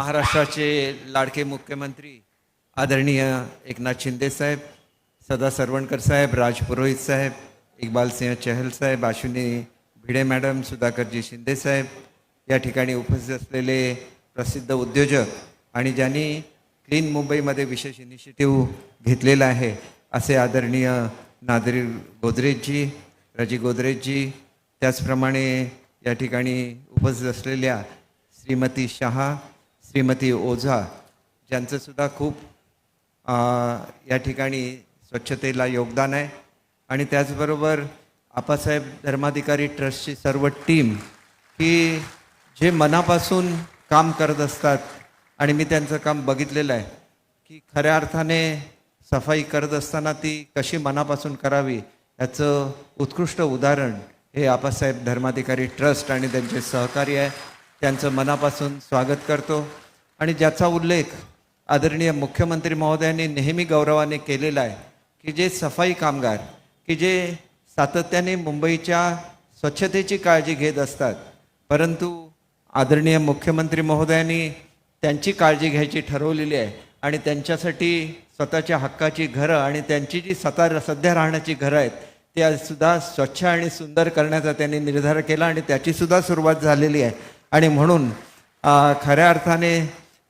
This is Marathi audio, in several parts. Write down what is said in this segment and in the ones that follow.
महाराष्ट्राचे लाडके मुख्यमंत्री आदरणीय एकनाथ शिंदे साहेब सदा सरवणकर साहेब राज पुरोहित साहेब इक्बालसिंह चहल साहेब अश्विनी भिडे मॅडम सुधाकरजी शिंदे साहेब या ठिकाणी उपस्थित असलेले प्रसिद्ध उद्योजक आणि ज्यांनी क्लीन मुंबईमध्ये विशेष इनिशिएटिव्ह घेतलेला आहे असे आदरणीय नादरी गोदरेजजी रजी गोदरेजजी त्याचप्रमाणे या ठिकाणी उपस्थित असलेल्या श्रीमती शहा श्रीमती ओझा ज्यांचं सुद्धा खूप या ठिकाणी स्वच्छतेला योगदान आहे. आणि त्याचबरोबर आपासाहेब धर्माधिकारी ट्रस्टची सर्व टीम की जे मनापासून काम करत असतात आणि मी त्यांचं काम बघितलेलं आहे की खऱ्या अर्थाने सफाई करत असताना ती कशी मनापासून करावी याचं उत्कृष्ट उदाहरण हे आपासाहेब धर्माधिकारी ट्रस्ट आणि त्यांचे सहकारी आहे. त्यांचं मनापासून स्वागत करतो. आणि ज्याचा उल्लेख आदरणीय मुख्यमंत्री महोदयांनी नेहमी गौरवाने केलेला आहे की जे सफाई कामगार की जे सातत्याने मुंबईच्या स्वच्छतेची काळजी घेत असतात. परंतु आदरणीय मुख्यमंत्री महोदयांनी त्यांची काळजी घ्यायची ठरवलेली आहे. आणि त्यांच्यासाठी स्वतःच्या हक्काची घरं आणि त्यांची जी सता सध्या राहण्याची घरं आहेत त्यासुद्धा स्वच्छ आणि सुंदर करण्याचा त्यांनी निर्धार केला आणि त्याचीसुद्धा सुरुवात झालेली आहे. आणि म्हणून खऱ्या अर्थाने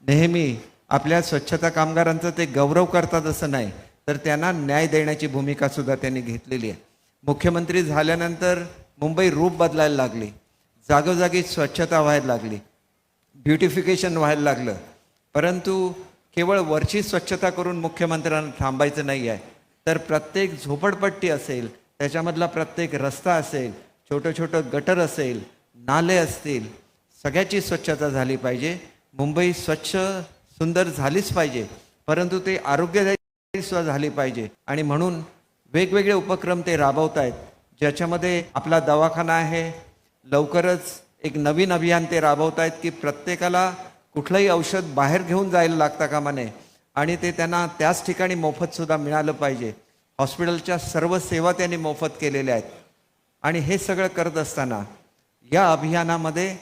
नेहमी आपल्या स्वच्छता कामगारांचं ते गौरव करतात असं नाही तर त्यांना न्याय देण्याची भूमिका सुद्धा त्यांनी घेतलेली आहे. मुख्यमंत्री झाल्यानंतर मुंबई रूप बदलायला लागली जागोजागी स्वच्छता व्हायला लागली ब्युटिफिकेशन व्हायला लागलं परंतु केवळ वरची स्वच्छता करून मुख्यमंत्र्यांना थांबायचं नाही आहे. तर प्रत्येक झोपडपट्टी असेल त्याच्यामधला प्रत्येक रस्ता असेल छोटं छोटं गटर असेल नाले असतील सगळ्याची स्वच्छता झाली पाहिजे. मुंबई स्वच्छ सुंदर झालीच पाहिजे. परंतु ते आरोग्यदायी सुद्धा झाली पाहिजे. आणि म्हणून वेगवेगळे उपक्रम ते राबवत आहेत ज्याच्यामध्ये आपला दवाखाना आहे. लवकरच एक नवीन अभियान ते राबवत आहेत की प्रत्येकाला कुठलंही औषध बाहेर घेऊन जायला लागता कामा नये आणि ते त्यांना त्याच ठिकाणी मोफतसुद्धा मिळालं पाहिजे. हॉस्पिटलच्या सर्व सेवा त्यांनी मोफत केलेल्या आहेत. आणि हे सगळं करत असताना या अभियानामध्ये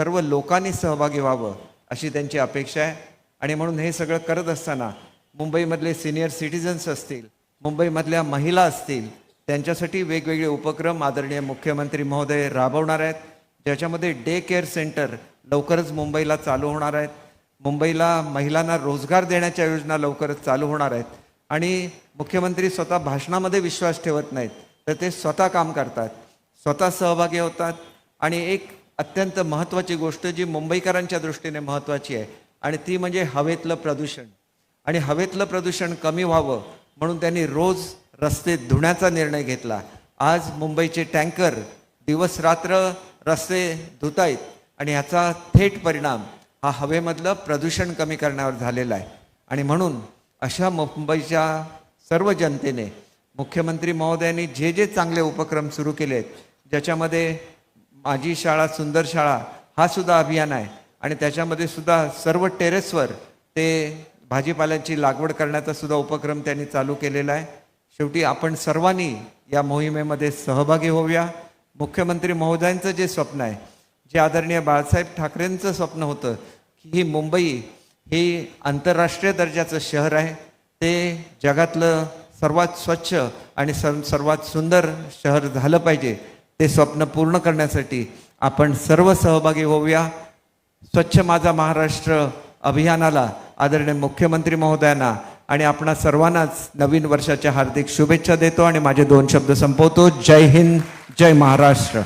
सर्व लोकांनी सहभागी व्हावं अशी त्यांची अपेक्षा आहे. आणि म्हणून हे सगळं करत असताना मुंबईमधले सिनियर सिटिझन्स असतील मुंबईमधल्या महिला असतील त्यांच्यासाठी वेगवेगळे उपक्रम आदरणीय मुख्यमंत्री महोदय राबवणार आहेत. ज्याच्यामध्ये डे केअर सेंटर लवकरच मुंबईला चालू होणार आहेत. मुंबईला महिलांना रोजगार देण्याच्या योजना लवकरच चालू होणार आहेत. आणि मुख्यमंत्री स्वतः भाषणामध्ये विश्वास ठेवत नाहीत तर ते स्वतः काम करतात स्वतः सहभागी होतात. आणि एक अत्यंत महत्त्वाची गोष्ट जी मुंबईकरांच्या दृष्टीने महत्त्वाची आहे आणि ती म्हणजे हवेतलं प्रदूषण. आणि हवेतलं प्रदूषण कमी व्हावं म्हणून त्यांनी रोज रस्ते धुण्याचा निर्णय घेतला. आज मुंबईचे टँकर दिवस रात्र रस्ते धुत आहेत आणि ह्याचा थेट परिणाम हा हवेमधलं प्रदूषण कमी करण्यावर झालेला आहे. आणि म्हणून अशा मुंबईच्या सर्व जनतेने मुख्यमंत्री महोदयांनी जे जे चांगले उपक्रम सुरू केले आहेत ज्याच्यामध्ये माझी शाळा सुंदर शाळा हा सुद्धा अभियान आहे. आणि त्याच्यामध्ये सुद्धा सर्व टेरेसवर ते भाजीपाल्याची लागवड करण्याचा सुद्धा उपक्रम त्यांनी चालू केलेला आहे. शेवटी आपण सर्वांनी या मोहिमेमध्ये सहभागी होऊया. मुख्यमंत्री महोदयांचं जे स्वप्न आहे जे आदरणीय बाळासाहेब ठाकरेंचं स्वप्न होतं की ही मुंबई ही आंतरराष्ट्रीय दर्जाचं शहर आहे. ते जगातलं सर्वात स्वच्छ आणि सर्वात सुंदर शहर झालं पाहिजे. ते स्वप्न पूर्ण करण्यासाठी आपण सर्व सहभागी होऊया. स्वच्छ माझा महाराष्ट्र अभियानाला आदरणीय मुख्यमंत्री महोदयांना आणि आपणा सर्वांनाच नवीन वर्षाच्या हार्दिक शुभेच्छा देतो आणि माझे दोन शब्द संपवतो. जय हिंद जय महाराष्ट्र.